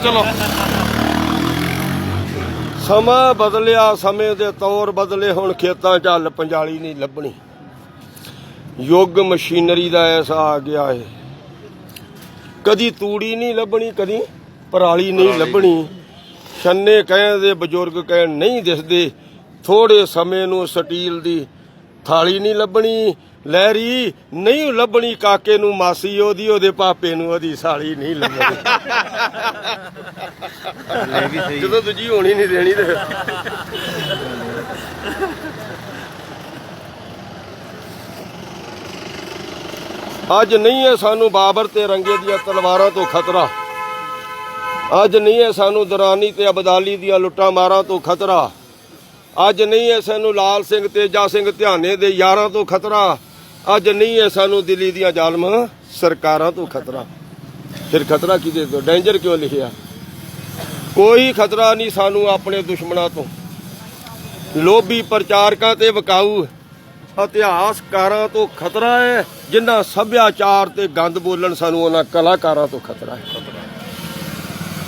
ਚਲੋ ਚਲੋ। ਸਮਾਂ ਬਦਲਿਆ ਸਮੇਂ ਦੇ ਤੌਰ ਬਦਲੇ ਹੁਣ ਖੇਤਾਂ 'ਚ ਹੱਲ ਪੰਜਾਲੀ ਨਹੀਂ ਲੱਭਣੀ। ਯੁੱਗ ਮਸ਼ੀਨਰੀ ਦਾ ਐਸਾ ਆ ਗਿਆ ਏ। ਕਦੀ ਤੂੜੀ ਨਹੀਂ ਲੱਭਣੀ ਕਦੀ ਪਰਾਲੀ ਨਹੀਂ ਲੱਭਣੀ। ਛੰਨੇ ਕਹਿੰਦੇ ਬਜ਼ੁਰਗ ਕਹਿਣ ਨਹੀਂ ਦਿਸਦੇ। ਥੋੜੇ ਸਮੇਂ ਨੂੰ ਸਟੀਲ ਦੀ ਥਾਲੀ ਨਹੀਂ ਲੱਭਣੀ ਲਹਿਰੀ ਨਹੀਂ ਲੱਭਣੀ ਕਾਕੇ ਨੂੰ ਮਾਸੀ ਉਹਦੀ ਉਹਦੇ ਪਾਪੇ ਨੂੰ ਉਹਦੀ ਸਾਲੀ ਨਹੀਂ ਲੱਭਣੀ। ਜਦੋਂ ਦੂਜੀ ਹੋਣੀ ਨਹੀਂ ਦੇਣੀ ਤੇ ਅੱਜ ਨਹੀਂ ਹੈ ਸਾਨੂੰ ਬਾਬਰ ਤੇ ਰੰਗੇ ਦੀਆਂ ਤਲਵਾਰਾਂ ਤੋਂ ਖਤਰਾ। ਅੱਜ ਨਹੀਂ ਹੈ ਸਾਨੂੰ ਦਰਾਨੀ ਤੇ ਅਬਦਾਲੀ ਦੀਆਂ ਲੁੱਟਾਂ ਮਾਰਾਂ ਤੋਂ ਖਤਰਾ। ਅੱਜ ਨਹੀਂ ਹੈ ਸਾਨੂੰ ਲਾਲ ਸਿੰਘ ਤੇਜਾ ਸਿੰਘ ਧਿਆਨੇ ਦੇ ਯਾਰਾਂ ਤੋਂ ਖਤਰਾ। ਅੱਜ ਨਹੀਂ ਹੈ ਸਾਨੂੰ ਦਿੱਲੀ ਦੀਆਂ ਜ਼ਾਲਮ, ਸਰਕਾਰਾਂ ਤੋਂ ਖਤਰਾ। ਫਿਰ ਖਤਰਾ ਕਿਹਦੇ ਤੋਂ? ਡੇਂਜਰ ਕਿਉਂ ਲਿਖਿਆ? ਕੋਈ ਖਤਰਾ ਨਹੀਂ ਸਾਨੂੰ ਆਪਣੇ ਦੁਸ਼ਮਣਾਂ ਤੋਂ। ਲੋਭੀ ਪ੍ਰਚਾਰਕਾਂ ਤੇ ਵਕਾਊ ਇਤਿਹਾਸਕਾਰਾਂ ਤੋਂ ਖਤਰਾ ਹੈ, ਜਿਨ੍ਹਾਂ ਸੱਭਿਆਚਾਰ ਤੇ ਗੰਦ ਬੋਲਣ ਸਾਨੂੰ ਉਹਨਾਂ ਕਲਾਕਾਰਾਂ ਤੋਂ ਖਤਰਾ ਹੈ।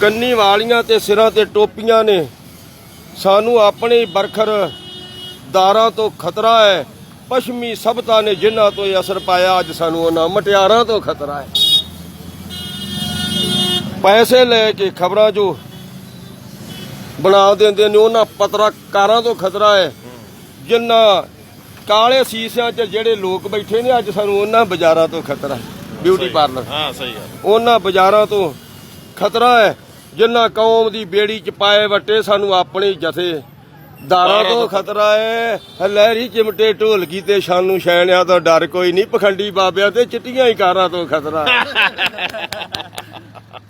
ਕੰਨੀ ਵਾਲੀਆਂ ਤੇ ਸਿਰਾਂ ਤੇ ਟੋਪੀਆਂ ਨੇ ਸਾਨੂੰ ਆਪਣੇ ਬਰਖਰ ਦਾਰਾਂ ਤੋਂ ਖਤਰਾ ਹੈ। ਪੱਛਮੀ ਸਭਤਾ ਨੇ ਜਿਨ੍ਹਾਂ ਤੋਂ ਇਹ ਅਸਰ ਪਾਇਆ ਅੱਜ ਸਾਨੂੰ ਉਹਨਾਂ ਮਟਿਆਰਾਂ ਤੋਂ ਖਤਰਾ ਹੈ। ਪੈਸੇ ਲੈ ਕੇ ਖਬਰਾਂ ਜੋ ਬਣਾ ਦਿੰਦੇ ਨੇ ਉਹਨਾਂ ਪੱਤਰਕਾਰਾਂ ਤੋਂ ਖਤਰਾ ਹੈ। ਜਿਨ੍ਹਾਂ ਕਾਲੇ ਸੀਸਿਆਂ 'ਚ ਜਿਹੜੇ ਲੋਕ ਬੈਠੇ ਨੇ ਅੱਜ ਸਾਨੂੰ ਉਹਨਾਂ ਬਾਜ਼ਾਰਾਂ ਤੋਂ ਖਤਰਾ ਹੈ। Beauty parlour. ਹਾਂ ਸਹੀ ਗੱਲ। ਉਹਨਾਂ ਬਾਜ਼ਾਰਾਂ ਤੋਂ ਖਤਰਾ ਹੈ। ਜਿਨ੍ਹਾਂ ਕੌਮ ਦੀ ਬੇੜੀ 'ਚ ਪਾਏ ਵੱਟੇ ਸਾਨੂੰ ਆਪਣੇ ਜਥੇ। ਦਾਰਾਂ ਤੋਂ ਖਤਰਾ ਹੈ ਲਹਿਰੀ ਚਿਮਟੇ ਢੋਲਕੀ ਤੇ ਸ਼ਾਨੂ ਸ਼ੈਣਿਆਂ ਤੋਂ ਡਰ ਕੋਈ ਨਹੀਂ ਪਖੰਡੀ ਬਾਬਿਆਂ ਤੇ ਚਿੱਟੀਆਂ ਹੀ ਕਾਰਾਂ ਤੋਂ ਖਤਰਾ।